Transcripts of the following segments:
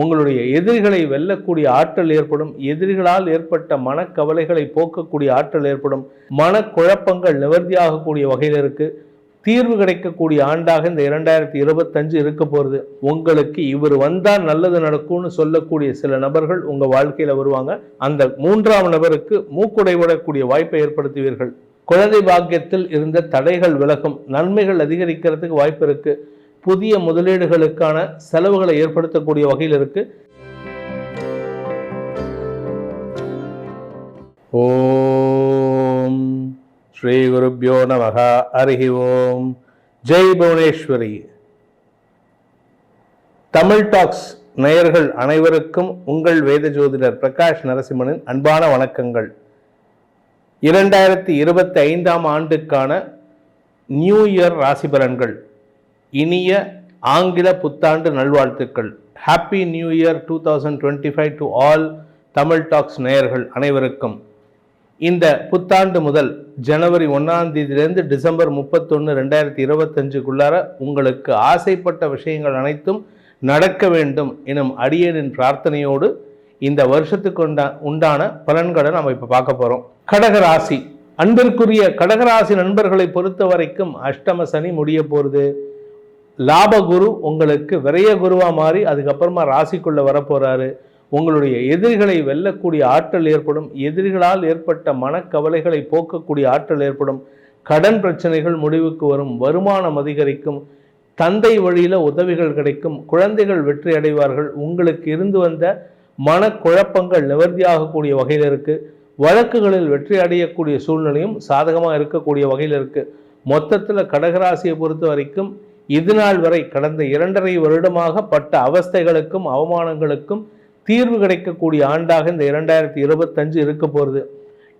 உங்களுடைய எதிரிகளை வெல்லக்கூடிய ஆற்றல் ஏற்படும் எதிரிகளால் ஏற்பட்ட மனக்கவலைகளை போக்கக்கூடிய ஆற்றல் ஏற்படும் மனக்குழப்பங்கள் நிவர்த்தியாகக்கூடிய வகையில் இருக்குது தீர்வு கிடைக்கக்கூடிய ஆண்டாக இந்த இரண்டாயிரத்தி இருபத்தஞ்சு இருக்க போகிறது உங்களுக்கு இவர் வந்தால் நல்லது நடக்கும்னு சொல்லக்கூடிய சில நபர்கள் உங்கள் வாழ்க்கையில் வருவாங்க. அந்த மூன்றாம் நபருக்கு மூக்குடை விடக்கூடிய வாய்ப்பை ஏற்படுத்துவீர்கள். குழந்தை பாக்கியத்தில் இருந்த தடைகள் விலகும் நன்மைகள் அதிகரிக்கிறதுக்கு வாய்ப்பு இருக்குது புதிய முதலீடுகளுக்கான செலவுகளை ஏற்படுத்தக்கூடிய வகையில் இருக்கு. ஓம் ஸ்ரீ குருப்யோ நமகா. அருகி ஓம். ஜெய் புவனேஸ்வரி. தமிழ் டாக்ஸ் நேயர்கள் அனைவருக்கும் உங்கள் வேத ஜோதிடர் பிரகாஷ் நரசிம்மனின் அன்பான வணக்கங்கள். இரண்டாயிரத்தி இருபத்தி ஐந்தாம் ஆண்டுக்கான நியூ இயர் ராசி பலன்கள். இனிய ஆங்கில புத்தாண்டு நல்வாழ்த்துக்கள். Happy new year two thousand twenty five to all Tamil talks நேயர்கள் அனைவருக்கும். இந்த புத்தாண்டு முதல் ஜனவரி ஒன்றாம் தேதியிலிருந்து டிசம்பர் முப்பத்தொன்று ரெண்டாயிரத்தி இருபத்தஞ்சுக்குள்ளார உங்களுக்கு ஆசைப்பட்ட விஷயங்கள் அனைத்தும் நடக்க வேண்டும் எனும் அடியனின் பிரார்த்தனையோடு இந்த வருஷத்துக்கு உண்டா உண்டான பலன்களை நம்ம இப்போ பார்க்க போகிறோம் கடகராசி. அன்பிற்குரிய கடகராசி நண்பர்களை பொறுத்த வரைக்கும் அஷ்டம சனி முடிய போகிறது லாபகுரு உங்களுக்கு விரைய குருவா மாறி அதுக்கப்புறமா ராசிக்குள்ளே வரப்போகிறாரு உங்களுடைய எதிரிகளை வெல்லக்கூடிய ஆற்றல் ஏற்படும். எதிரிகளால் ஏற்பட்ட மனக்கவலைகளை போக்கக்கூடிய ஆற்றல் ஏற்படும். கடன் பிரச்சனைகள் முடிவுக்கு வரும். வருமானம் அதிகரிக்கும். தந்தை வழியில் உதவிகள் கிடைக்கும். குழந்தைகள் வெற்றி அடைவார்கள். உங்களுக்கு இருந்து வந்த மனக்குழப்பங்கள் நிவர்த்தியாகக்கூடிய வகையில் இருக்குது வழக்குகளில் வெற்றி அடையக்கூடிய சூழ்நிலையும் சாதகமாக இருக்கக்கூடிய வகையில் இருக்குது மொத்தத்தில் கடகராசியை பொறுத்த வரைக்கும் இதுநாள் வரை கடந்த இரண்டரை வருடமாக பட்ட அவஸ்தைகளுக்கும் அவமானங்களுக்கும் தீர்வு கிடைக்கக்கூடிய ஆண்டாக இந்த இரண்டாயிரத்தி இருபத்தஞ்சு இருக்க போகிறது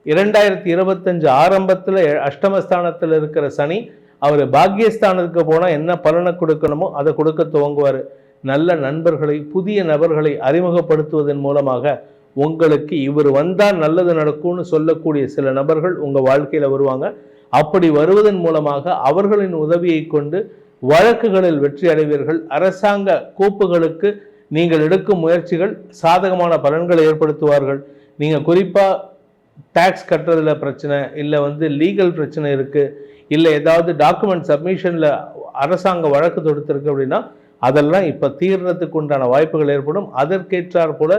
இரண்டாயிரத்தி இருபத்தஞ்சு ஆரம்பத்தில் அஷ்டமஸ்தானத்தில் இருக்கிற சனி அவர் பாக்கியஸ்தானத்துக்கு போனால் என்ன பலனை கொடுக்கணுமோ அதை கொடுக்க துவங்குவார். நல்ல நண்பர்களை புதிய நபர்களை அறிமுகப்படுத்துவதன் மூலமாக உங்களுக்கு இவர் வந்தால் நல்லது நடக்கும்னு சொல்லக்கூடிய சில நபர்கள் உங்கள் வாழ்க்கையில் வருவாங்க. அப்படி வருவதன் மூலமாக அவர்களின் உதவியை கொண்டு வழக்குகளில் வெற்றி அடைவீர்கள். அரசாங்க கோப்புகளுக்கு நீங்கள் எடுக்கும் முயற்சிகள் சாதகமான பலன்களை ஏற்படுத்துவார்கள். நீங்கள் குறிப்பாக டேக்ஸ் கட்டுறதுல பிரச்சனை இல்லை வந்து லீகல் பிரச்சனை இருக்குது இல்லை ஏதாவது டாக்குமெண்ட் சப்மிஷனில் அரசாங்க வழக்கு தொடுத்திருக்கு அப்படின்னா அதெல்லாம் இப்போ தீர்றதுக்கு உண்டான வாய்ப்புகள் ஏற்படும். அதற்கேற்றார் போல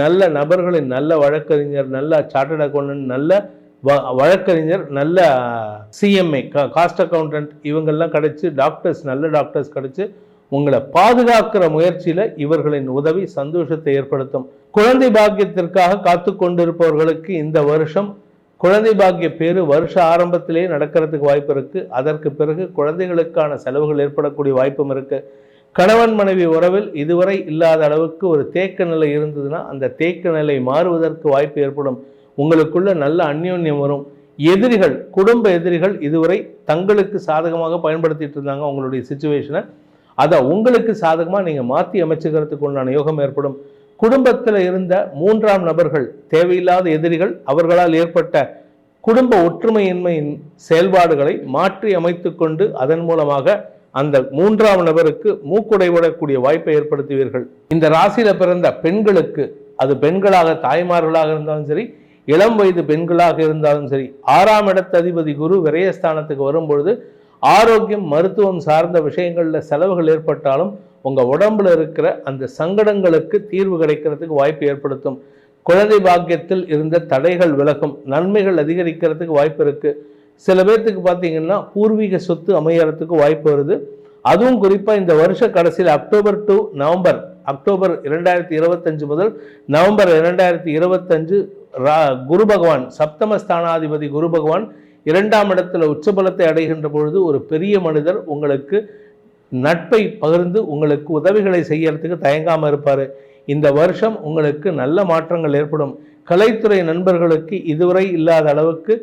நல்ல நபர்களின் நல்ல வழக்கறிஞர் நல்ல சார்ட்டர்ட் அக்கௌண்டன்ட் நல்ல வழக்கறிஞர் நல்ல சிஎம்ஏ காஸ்ட் அக்கௌண்டன்ட் இவங்கெல்லாம் கிடைச்சி டாக்டர்ஸ் நல்ல டாக்டர்ஸ் கிடைச்சு உங்களை பாதுகாக்கிற முயற்சியில் இவர்களின் உதவி சந்தோஷத்தை ஏற்படுத்தும். குழந்தை பாக்கியத்திற்காக காத்து கொண்டிருப்பவர்களுக்கு இந்த வருஷம் குழந்தை பாக்கிய பேரு வருஷ ஆரம்பத்திலேயே நடக்கிறதுக்கு வாய்ப்பு இருக்குது அதற்கு பிறகு குழந்தைகளுக்கான செலவுகள் ஏற்படக்கூடிய வாய்ப்பும் இருக்கு. கணவன் மனைவி உறவில் இதுவரை இல்லாத அளவுக்கு ஒரு தேக்க நிலை இருந்ததுன்னா அந்த தேக்க நிலை மாறுவதற்கு வாய்ப்பு ஏற்படும். உங்களுக்குள்ள நல்ல அந்யோன்யம் வரும். எதிரிகள் குடும்ப எதிரிகள் இதுவரை தங்களுக்கு சாதகமாக பயன்படுத்திட்டு இருந்தாங்க உங்களுடைய சுச்சுவேஷனை அதை உங்களுக்கு சாதகமாக நீங்கள் மாற்றி அமைச்சுக்கிறதுக்கு உண்டான யோகம் ஏற்படும். குடும்பத்தில் இருந்த மூன்றாம் நபர்கள் தேவையில்லாத எதிரிகள் அவர்களால் ஏற்பட்ட குடும்ப ஒற்றுமையின்மையின் செயல்பாடுகளை மாற்றி அமைத்து கொண்டு அதன் மூலமாக அந்த மூன்றாம் நபருக்கு மூக்குடை விடக்கூடிய வாய்ப்பை ஏற்படுத்துவீர்கள். இந்த ராசியில் பிறந்த பெண்களுக்கு அது பெண்களாக தாய்மார்களாக இருந்தாலும் சரி இளம் வயது பெண்களாக இருந்தாலும் சரி ஆறாம் இடத்த அதிபதி குரு விரயஸ்தானத்துக்கு வரும்பொழுது ஆரோக்கியம் மருத்துவம் சார்ந்த விஷயங்களில் செலவுகள் ஏற்பட்டாலும் உங்கள் உடம்புல இருக்கிற அந்த சங்கடங்களுக்கு தீர்வு கிடைக்கிறதுக்கு வாய்ப்பு ஏற்படுத்தும். குழந்தை பாக்கியத்தில் இருந்த தடைகள் விலகும் நன்மைகள் அதிகரிக்கிறதுக்கு வாய்ப்பு இருக்குது சில பேர்த்துக்கு பார்த்தீங்கன்னா பூர்வீக சொத்து அமையறதுக்கு வாய்ப்பு வருது. அதுவும் குறிப்பாக இந்த வருஷ கடைசியில் அக்டோபர் டு நவம்பர் அக்டோபர் இரண்டாயிரத்தி இருபத்தஞ்சு முதல் நவம்பர் இரண்டாயிரத்தி இருபத்தஞ்சு குரு பகவான் சப்தம ஸ்தானாதிபதி குரு பகவான் இரண்டாம் இடத்துல உச்சபலத்தை அடைகின்ற பொழுது ஒரு பெரிய மனிதர் உங்களுக்கு நட்பை பகிர்ந்து உங்களுக்கு உதவிகளை செய்யறதுக்கு தயங்காமல் இருப்பார். இந்த வருஷம் உங்களுக்கு நல்ல மாற்றங்கள் ஏற்படும். கலைத்துறை நண்பர்களுக்கு இதுவரை இல்லாத அளவுக்கு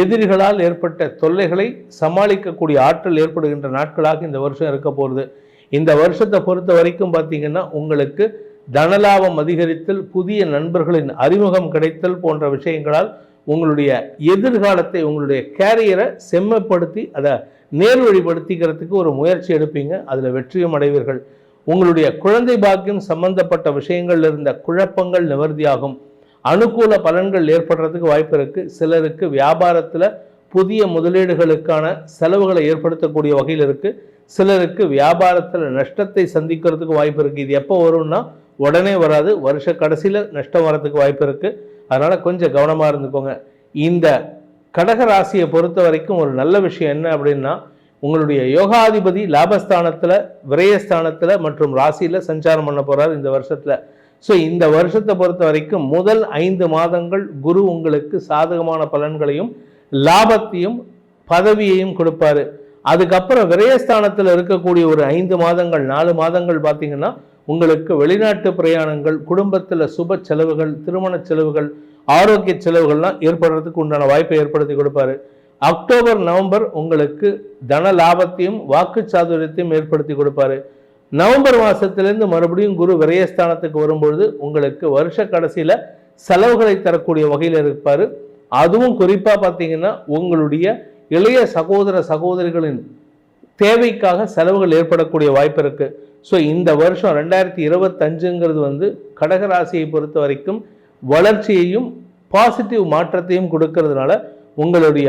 எதிரிகளால் ஏற்பட்ட தொல்லைகளை சமாளிக்கக்கூடிய ஆற்றல் ஏற்படுகின்ற நாட்களாக இந்த வருஷம் இருக்க போகிறது இந்த வருஷத்தை பொறுத்த வரைக்கும் பார்த்தீங்கன்னா உங்களுக்கு தனலாபம் அதிகரித்தல் புதிய நண்பர்களின் அறிமுகம் கிடைத்தல் போன்ற விஷயங்களால் உங்களுடைய எதிர்காலத்தை உங்களுடைய கேரியரை செம்மப்படுத்தி அதை நேர்வழிப்படுத்திக்கிறதுக்கு ஒரு முயற்சி எடுப்பீங்க. அதில் வெற்றியும் அடைவீர்கள். உங்களுடைய குழந்தை பாக்கியம் சம்பந்தப்பட்ட விஷயங்கள்ல இருந்த குழப்பங்கள் நிவர்த்தியாகும். அனுகூல பலன்கள் ஏற்படுறதுக்கு வாய்ப்பு இருக்குது சிலருக்கு வியாபாரத்தில் புதிய முதலீடுகளுக்கான செலவுகளை ஏற்படுத்தக்கூடிய வகையில் இருக்குது சிலருக்கு வியாபாரத்தில் நஷ்டத்தை சந்திக்கிறதுக்கு வாய்ப்பு இருக்குது இது எப்போ வரும்னா உடனே வராது. வருஷ கடைசியில் நஷ்டம் வரதுக்கு வாய்ப்பு இருக்குது அதனால் கொஞ்சம் கவனமாக இருந்துக்கோங்க. இந்த கடக ராசியை பொறுத்த வரைக்கும் ஒரு நல்ல விஷயம் என்ன அப்படின்னா உங்களுடைய யோகாதிபதி லாபஸ்தானத்தில் விரயஸ்தானத்தில் மற்றும் ராசியில் சஞ்சாரம் பண்ண போகிறார் இந்த வருஷத்தில். ஸோ இந்த வருஷத்தை பொறுத்த வரைக்கும் முதல் ஐந்து மாதங்கள் குரு உங்களுக்கு சாதகமான பலன்களையும் லாபத்தையும் பதவியையும் கொடுப்பாரு. அதுக்கப்புறம் விரயஸ்தானத்தில் இருக்கக்கூடிய ஒரு ஐந்து மாதங்கள் நாலு மாதங்கள் பார்த்தீங்கன்னா உங்களுக்கு வெளிநாட்டு பிரயாணங்கள் குடும்பத்தில் சுப செலவுகள் திருமண செலவுகள் ஆரோக்கிய செலவுகள்லாம் ஏற்படுறதுக்கு உண்டான வாய்ப்பை ஏற்படுத்தி கொடுப்பாரு. அக்டோபர் நவம்பர் உங்களுக்கு தன லாபத்தையும் வாக்கு சாதுரியத்தையும் ஏற்படுத்தி கொடுப்பாரு. நவம்பர் மாதத்திலேருந்து மறுபடியும் குரு விரயஸ்தானத்துக்கு வரும்பொழுது உங்களுக்கு வருஷ கடைசியில் செலவுகளை தரக்கூடிய வகையில் இருப்பார். அதுவும் குறிப்பாக பார்த்தீங்கன்னா உங்களுடைய இளைய சகோதர சகோதரிகளின் தேவைக்காக செலவுகள் ஏற்படக்கூடிய வாய்ப்பு இருக்குது ஸோ இந்த வருஷம் ரெண்டாயிரத்தி இருபத்தஞ்சுங்கிறது வந்து கடகராசியை பொறுத்த வரைக்கும் வளர்ச்சியையும் பாசிட்டிவ் மாற்றத்தையும் கொடுக்கறதுனால உங்களுடைய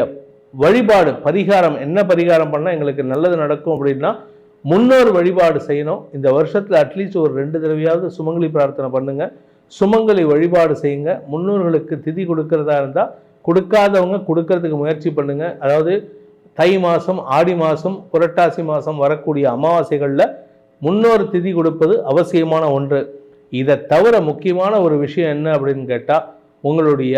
வழிபாடு பரிகாரம் என்ன பரிகாரம் பண்ணால் எங்களுக்கு நல்லது நடக்கும் அப்படின்னா முன்னோர் வழிபாடு செய்யணும். இந்த வருஷத்தில் அட்லீஸ்ட் ஒரு ரெண்டு தடவையாவது சுமங்கலி பிரார்த்தனை பண்ணுங்கள் சுமங்கலி வழிபாடு செய்யுங்க. முன்னோர்களுக்கு திதி கொடுக்கறதா இருந்தால் கொடுக்காதவங்க கொடுக்கறதுக்கு முயற்சி பண்ணுங்கள் அதாவது தை மாதம் ஆடி மாதம் புரட்டாசி மாதம் வரக்கூடிய அமாவாசைகளில் முன்னோர் திதி கொடுப்பது அவசியமான ஒன்று. இதை தவிர முக்கியமான ஒரு விஷயம் என்ன அப்படின்னு கேட்டால் உங்களுடைய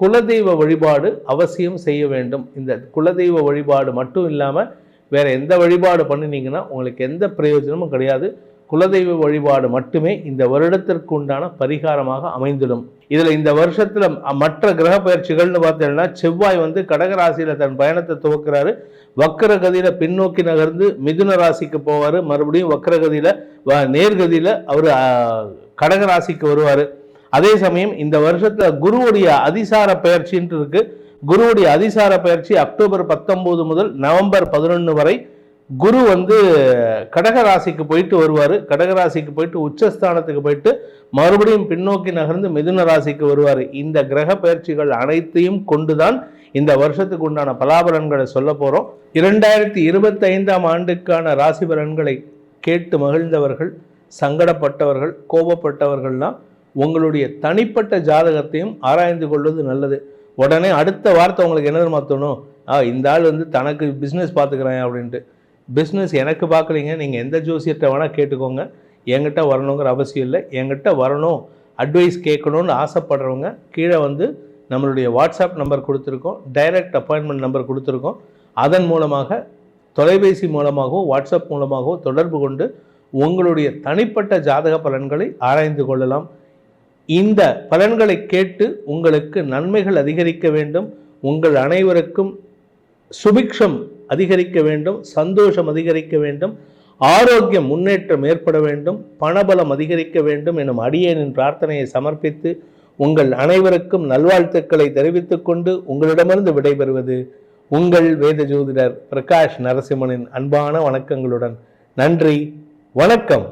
குலதெய்வ வழிபாடு அவசியம் செய்ய வேண்டும். இந்த குலதெய்வ வழிபாடு மட்டும் இல்லாமல் வேறு எந்த வழிபாடு பண்ணினீங்கன்னா உங்களுக்கு எந்த பிரயோஜனமும் கிடையாது. குலதெய்வ வழிபாடு மட்டுமே இந்த வருடத்திற்கு உண்டான பரிகாரமாக அமைந்திடும். இதில் இந்த வருஷத்தில் மற்ற கிரக பயிற்சிகள்னு பார்த்தீங்கன்னா செவ்வாய் வந்து கடகராசியில் தன் பயணத்தை துவக்கிறாரு. வக்கரகதியில் பின்னோக்கி நகர்ந்து மிதுன ராசிக்கு போவார். மறுபடியும் வக்கரகதியில் நேர்கதியில் வ- அவர் கடகராசிக்கு வருவார். அதே சமயம் இந்த வருஷத்தில் குருவுடைய அதிசார பயிற்சின்ட்டு இருக்குது குருவுடைய அதிசார பயிற்சி அக்டோபர் பத்தொம்போது முதல் நவம்பர் பதினொன்று வரை குரு வந்து கடகராசிக்கு போயிட்டு வருவார். கடகராசிக்கு போயிட்டு உச்சஸ்தானத்துக்கு போயிட்டு மறுபடியும் பின்னோக்கி நகர்ந்து மிதுன ராசிக்கு வருவார். இந்த கிரக பயிற்சிகள் அனைத்தையும் கொண்டுதான் இந்த வருஷத்துக்கு உண்டான பலாபலன்களை சொல்ல போகிறோம் இரண்டாயிரத்தி இருபத்தைந்தாம் ஆண்டுக்கான ராசி பலன்களை கேட்டு மகிழ்ந்தவர்கள் சங்கடப்பட்டவர்கள் கோபப்பட்டவர்கள்லாம் உங்களுடைய தனிப்பட்ட ஜாதகத்தையும் ஆராய்ந்து கொள்வது நல்லது. உடனே அடுத்த வார்த்தை உங்களுக்கு என்ன மாற்றணும் ஆ இந்த ஆள் வந்து தனக்கு பிஸ்னஸ் பார்த்துக்கிறேன் அப்படின்ட்டு. பிஸ்னஸ் எனக்கு பார்க்குறீங்க நீங்கள் எந்த ஜோசியர்கிட்ட வேணால் கேட்டுக்கோங்க. என்கிட்ட வரணுங்கிற அவசியம் இல்லை. என்கிட்ட வரணும் அட்வைஸ் கேட்கணும்னு ஆசைப்படுறவங்க கீழே வந்து நம்மளுடைய வாட்ஸ்அப் நம்பர் கொடுத்துருக்கோம் டைரக்ட் அப்பாயின்மெண்ட் நம்பர் கொடுத்துருக்கோம். அதன் மூலமாக தொலைபேசி மூலமாகவோ வாட்ஸ்அப் மூலமாகவோ தொடர்பு கொண்டு உங்களுடைய தனிப்பட்ட ஜாதக பலன்களை ஆராய்ந்து கொள்ளலாம். இந்த பலன்களை கேட்டு உங்களுக்கு நன்மைகள் அதிகரிக்க வேண்டும். உங்கள் அனைவருக்கும் சுபிக்ஷம் அதிகரிக்க வேண்டும் சந்தோஷம் அதிகரிக்க வேண்டும் ஆரோக்கியம் முன்னேற்றம் ஏற்பட வேண்டும் பணபலம் அதிகரிக்க வேண்டும் எனும் அடியேனின் பிரார்த்தனையை சமர்ப்பித்து உங்கள் அனைவருக்கும் நல்வாழ்த்துக்களை தெரிவித்துக் கொண்டு உங்களிடமிருந்து விடைபெறுவது உங்கள் வேத ஜோதிடர் பிரகாஷ் நரசிம்மனின் அன்பான வணக்கங்களுடன். நன்றி வணக்கம்.